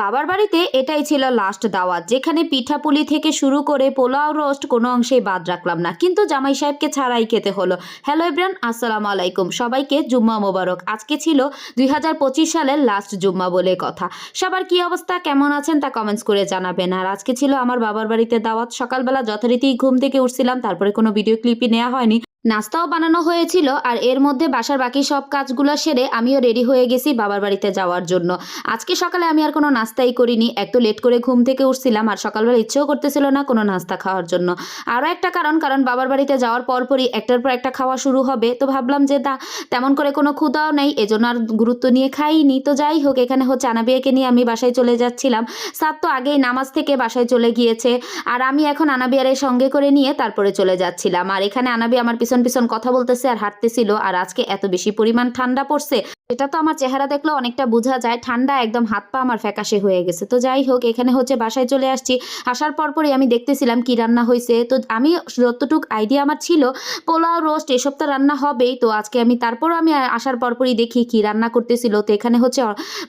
বাবার বাড়িতে এটাই ছিল লাস্ট দাওয়াত, যেখানে পিঠাপুলি থেকে শুরু করে পোলাও রোস্ট কোনো অংশেই বাদ রাখলাম না। কিন্তু জামাই সাহেবকে ছাড়াই খেতে হলো। হ্যালো ইব্রান আসসালামু আলাইকুম। সবাইকে জুম্মা মোবারক। আজকে ছিল দুই হাজার পঁচিশ সালের লাস্ট জুম্মা বলে কথা। সবার কি অবস্থা, কেমন আছেন তা কমেন্টস করে জানাবেন। আর আজকে ছিল আমার বাবার বাড়িতে দাওয়াত। সকালবেলা যথারীতি ঘুম থেকে উঠছিলাম, তারপরে কোনো ভিডিও ক্লিপই নেওয়া হয়নি। নাস্তাও বানানো হয়েছিল আর এর মধ্যে বাসার বাকি সব কাজগুলো সেরে আমিও রেডি হয়ে গেছি বাবার বাড়িতে যাওয়ার জন্য। আজকে সকালে আমি আর কোনো নাস্তাই করিনি, একটু লেট করে ঘুম থেকে উঠছিলাম আর সকালবেলা ইচ্ছেও করতেছিল না কোনো নাস্তা খাওয়ার জন্য। আরও একটা কারণ কারণ বাবার বাড়িতে যাওয়ার পরপরই একটার পর একটা খাওয়া শুরু হবে, তো ভাবলাম যে তা তেমন করে কোনো ক্ষুদাও নেই, এজন্য আর গুরুত্ব নিয়ে খাইনি। তো যাই হোক, এখানে হচ্ছে আনাবিয়াকে নিয়ে আমি বাসায় চলে যাচ্ছিলাম। সাত তো আগেই নামাজ থেকে বাসায় চলে গিয়েছে, আর আমি এখন আনাবিয়ারের সঙ্গে করে নিয়ে তারপরে চলে যাচ্ছিলাম। আর এখানে আনাবি আমার পিছন পিছন পিছন কথা বলতেছে আর হাঁটতেছিল। আর আজকে এত বেশি পরিমাণ ঠান্ডা পড়ছে। এটা তো আমার চেহারা দেখলেও অনেকটা বোঝা যায়। ঠান্ডা একদম হাত পা আমার ফ্যাকাশে হয়ে গেছে। তো যাই হোক, এখানে হচ্ছে বাসায় চলে আসছি। আসার পরপরই আমি দেখতেছিলাম কি রান্না হয়েছে তো আমি যতটুক আইডিয়া আমার ছিল, পোলাও, রোস্ট এসব তো রান্না হবেই। তো আজকে আমি তারপরও আমি আসার পরপরই দেখি কি রান্না করতেছিল। তো এখানে হচ্ছে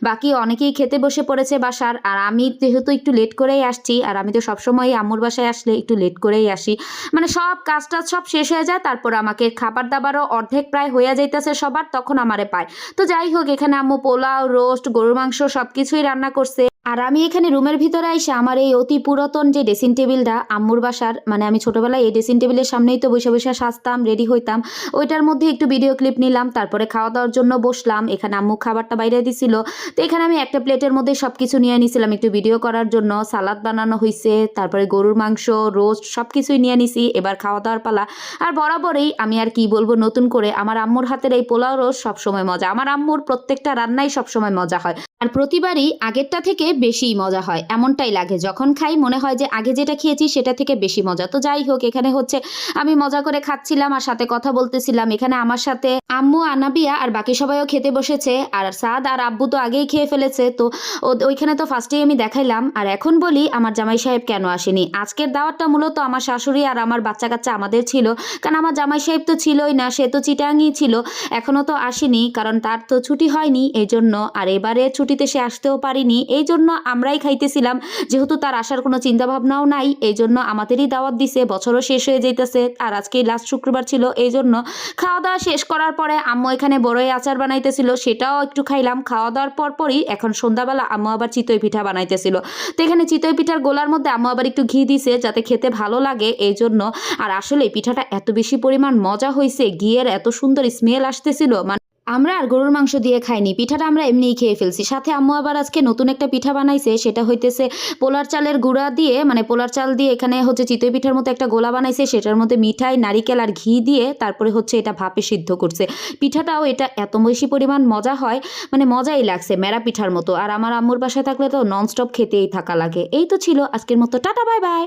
বাকি অনেকেই খেতে বসে পড়েছে বাসার। আর আমি যেহেতু একটু লেট করেই আসছি, আর আমি তো সবসময় আম্মুর বাসায় আসলে একটু লেট করেই আসি। মানে সব কাজ টাজ সব শেষ হয়ে যায়, তারপর আমাকে খাবার দাবারও অর্ধেক প্রায় হয়ে যাইতেছে সবার, তখন আমারে পায়। তো যাই হোক এখানে আম্মু পোলাও রোস্ট গরুর মাংস সবকিছুই রান্না করছে। আর আমি এখানে রুমের ভিতরে আইসা আমার এই অতি পুরাতন যে ড্রেসিং টেবিলটা আম্মুর বাসার মানে আমি ছোটবেলায় এই ড্রেসিং টেবিলের সামনেই তো বসে বসে সাজতাম রেডি হইতাম। ওইটার মধ্যে একটু ভিডিও ক্লিপ নিলাম, তারপরে খাওয়া দাওয়ার জন্য বসলাম। এখানে আম্মু খাবারটা বাইরে দিছিল। তো এখানে আমি একটা প্লেটের মধ্যে সব কিছু নিয়ে নিছিলাম একটু ভিডিও করার জন্য। সালাদ বানানো হয়েছে তারপরে গরুর মাংস, রোস্ট সব কিছুই নিয়ে নিছি, এবার খাওয়া দাওয়ার পালা। আর বরাবরই আমি আর কি বলব নতুন করে, আমার আম্মুর হাতের এই পোলাও রোস্ট সবসময় মজা। আমার আম্মুর প্রত্যেকটা রান্নাই সবসময় মজা হয়। আর প্রতিবারই আগেরটা থেকে বেশিই মজা হয়, এমনটাই লাগে। যখন খাই, মনে হয় যে আগে যেটা খেয়েছি, সেটা থেকে বেশি মজা। তো যাই হোক, এখানে হচ্ছে আমি মজা করে খাচ্ছিলাম আর সাথে কথা বলতেছিলাম। এখানে আমার সাথে আম্মু, আনাবিয়া আর বাকি সবাইও খেতে বসেছে। আর সাদ আর আব্বু তো আগেই খেয়ে ফেলেছে। তো ওইখানে তো ফার্স্টেই আমি দেখাইলাম। আর এখন বলি, আমার জামাই সাহেব কেন আসেনি? আজকের দাওয়াতটা মূলত আমার শাশুড়ি আর আমার বাচ্চা কাচ্চা আমাদের ছিল। কারণ আমার জামাই সাহেব তো ছিলই না, সে তো চিটাঙ্গি ছিল। এখনও তো আসেনি, কারণ তার তো ছুটি হয়নি এই জন্য আর এবারে ছুটিতে সে আসতেও পারিনি। এই জন্য আমরাই খাইতেছিলাম। যেহেতু তার আসার কোনো চিন্তাভাবনাও নাই, এই জন্য আমাদেরই দাওয়াত দিছে, বছরও শেষ হয়ে যাইতেছে, আর আজকেই লাস্ট শুক্রবার ছিল, এই জন্য খাওয়া দাওয়া শেষ করার পরে আম্মু এখানে বড়ই আচার বানাইতেছিল, সেটাও একটু খাইলাম। খাওয়া দাওয়ার পর পরই এখন সন্ধ্যাবেলা আম্মু আবার চিতই পিঠা বানাইতেছিল। তো এখানে চিতই পিঠার গোলার মধ্যে আম্মু আবার একটু ঘি দিছে, যাতে খেতে ভালো লাগে, এই জন্য। আর আসলে পিঠাটা এত বেশি পরিমাণ মজা হয়েছে ঘিয়ের এত সুন্দর স্মেল আসতেছিল মানে আমরা আর গরুর মাংস দিয়ে খাইনি, পিঠাটা আমরা এমনিই খেয়ে ফেলছি। সাথে আম্মু আবার আজকে নতুন একটা পিঠা বানাইছে, সেটা হইতেছে পোলার চালের গুঁড়া দিয়ে মানে পোলার চাল দিয়ে এখানে হচ্ছে চিতই পিঠার মতো একটা গোলা বানাইছে, সেটার মধ্যে মিঠাই, নারিকেল আর ঘি দিয়ে তারপরে হচ্ছে এটা ভাপে সিদ্ধ করছে। পিঠাটাও এটা এত বেশি পরিমাণ মজা হয় মানে মজাই লাগছে মেরা পিঠার মতো। আর আমার আম্মুর বাসায় থাকলে তো ননস্টপ খেতেই থাকা লাগে। এই তো ছিল আজকের মতো। Tata, bye bye.